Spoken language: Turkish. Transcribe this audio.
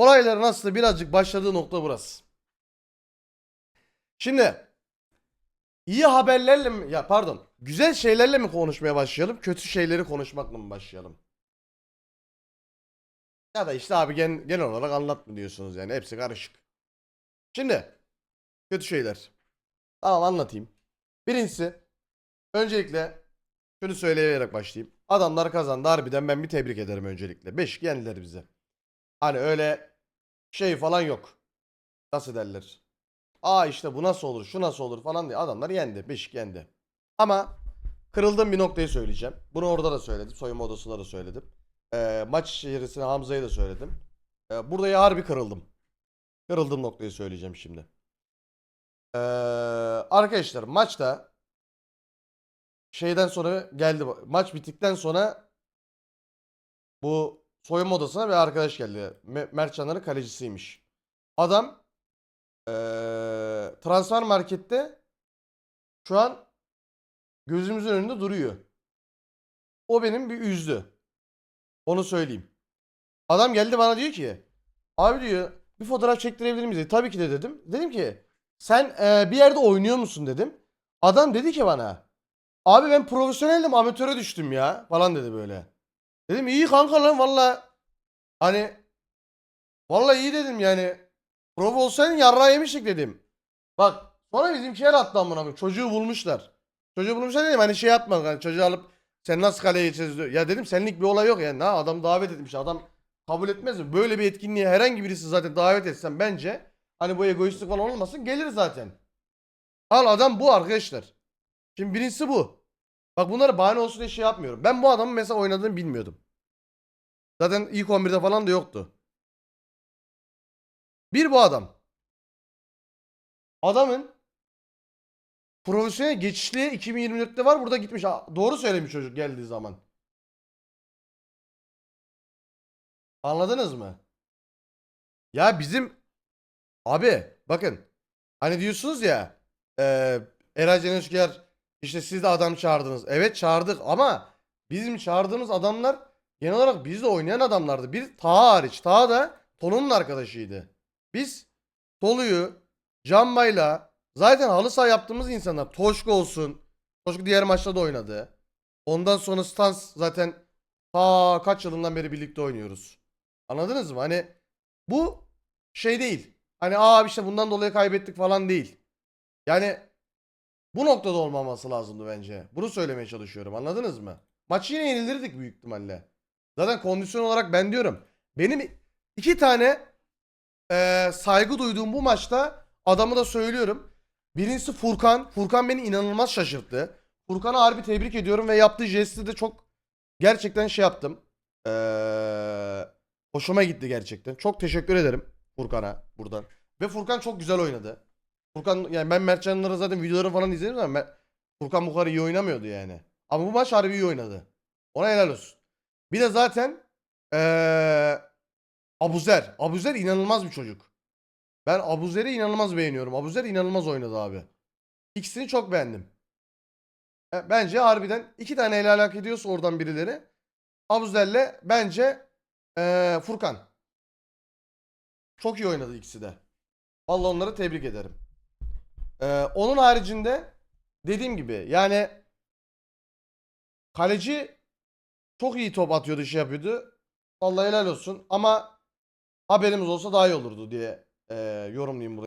Olayların aslında birazcık başladığı nokta burası. Şimdi iyi haberlerle mi ya pardon güzel şeylerle mi konuşmaya başlayalım kötü şeyleri konuşmakla mı başlayalım? Ya da işte abi gen, genel olarak anlat mı diyorsunuz yani hepsi karışık. Şimdi kötü şeyler. Tamam anlatayım. Birincisi öncelikle şunu söyleyerek başlayayım. Adamlar kazandı harbiden ben bir tebrik ederim öncelikle. Beş yendiler bize. Hani öyle şey falan yok. Nasıl derler? Aa işte bu nasıl olur, şu nasıl olur falan diye adamlar yendi. Beşik yendi. Ama kırıldığım bir noktayı söyleyeceğim. Bunu orada da söyledim. Soyunma odasında da söyledim. Ee, maç içerisinde Hamza'ya da söyledim. Ee, burada ya harbi kırıldım. Kırıldığım noktayı söyleyeceğim şimdi. Ee, arkadaşlar maçta şeyden sonra geldi. Maç bittikten sonra bu soyunma odasına bir arkadaş geldi. Me- Mert Canlar'ın kalecisiymiş. Adam eee transfer markette şu an gözümüzün önünde duruyor. O benim bir üzdü. Onu söyleyeyim. Adam geldi bana diyor ki abi diyor bir fotoğraf çektirebilir miyiz? Tabii ki de dedim. Dedim ki sen eee, bir yerde oynuyor musun dedim. Adam dedi ki bana abi ben profesyoneldim amatöre düştüm ya falan dedi böyle. Dedim iyi kanka lan valla hani valla iyi dedim yani. Prof olsaydın yarrağı yemiştik dedim. Bak sonra bizimkiler attı amına koyayım. Çocuğu bulmuşlar. Çocuğu bulmuşlar dedim hani şey yapma hani çocuğu alıp sen nasıl kaleye geçeceğiz diyor. Ya dedim senlik bir olay yok yani. Ha, adam davet etmiş. Adam kabul etmez mi? Böyle bir etkinliğe herhangi birisi zaten davet etsen bence hani bu egoistlik falan olmasın gelir zaten. Al adam bu arkadaşlar. Şimdi birincisi bu. Bak bunları bahane olsun diye şey yapmıyorum. Ben bu adamın mesela oynadığını bilmiyordum. Zaten ilk 11'de falan da yoktu. Bir bu adam. Adamın profesyonel geçişliği 2024'te var. Burada gitmiş. Doğru söylemiş çocuk geldiği zaman. Anladınız mı? Ya bizim abi bakın hani diyorsunuz ya eee Eray Can Özker işte siz de adam çağırdınız. Evet çağırdık ama bizim çağırdığımız adamlar genel olarak bizle oynayan adamlardı. Bir Taha hariç. Taha da Tolu'nun arkadaşıydı. Biz Tolu'yu Canbay'la zaten halı saha yaptığımız insanlar. Toşko olsun. Toşko diğer maçta da oynadı. Ondan sonra Stans zaten ta kaç yılından beri birlikte oynuyoruz. Anladınız mı? Hani bu şey değil. Hani aa işte bundan dolayı kaybettik falan değil. Yani bu noktada olmaması lazımdı bence. Bunu söylemeye çalışıyorum. Anladınız mı? Maçı yine yenilirdik büyük ihtimalle. Zaten kondisyon olarak ben diyorum. Benim iki tane eee, saygı duyduğum bu maçta adamı da söylüyorum. Birincisi Furkan. Furkan beni inanılmaz şaşırttı. Furkan'ı harbi tebrik ediyorum ve yaptığı jesti de çok gerçekten şey yaptım. Eee, hoşuma gitti gerçekten. Çok teşekkür ederim Furkan'a buradan. Ve Furkan çok güzel oynadı. Furkan yani ben Mertcan'ları zaten videoları falan izledim ama Mer- Furkan bu kadar iyi oynamıyordu yani. Ama bu maç harbi iyi oynadı. Ona helal olsun. Bir de zaten eee Abuzer. Abuzer inanılmaz bir çocuk. Ben Abuzer'i inanılmaz beğeniyorum. Abuzer inanılmaz oynadı abi. İkisini çok beğendim. E, Bence harbiden iki tane el alak ediyorsa oradan birileri. Abuzer'le bence eee, Furkan. Çok iyi oynadı ikisi de. Vallahi onları tebrik ederim. Ee, onun haricinde dediğim gibi yani kaleci çok iyi top atıyordu şey yapıyordu. Vallahi helal olsun ama haberimiz olsa daha iyi olurdu diye e, yorumlayayım burayı.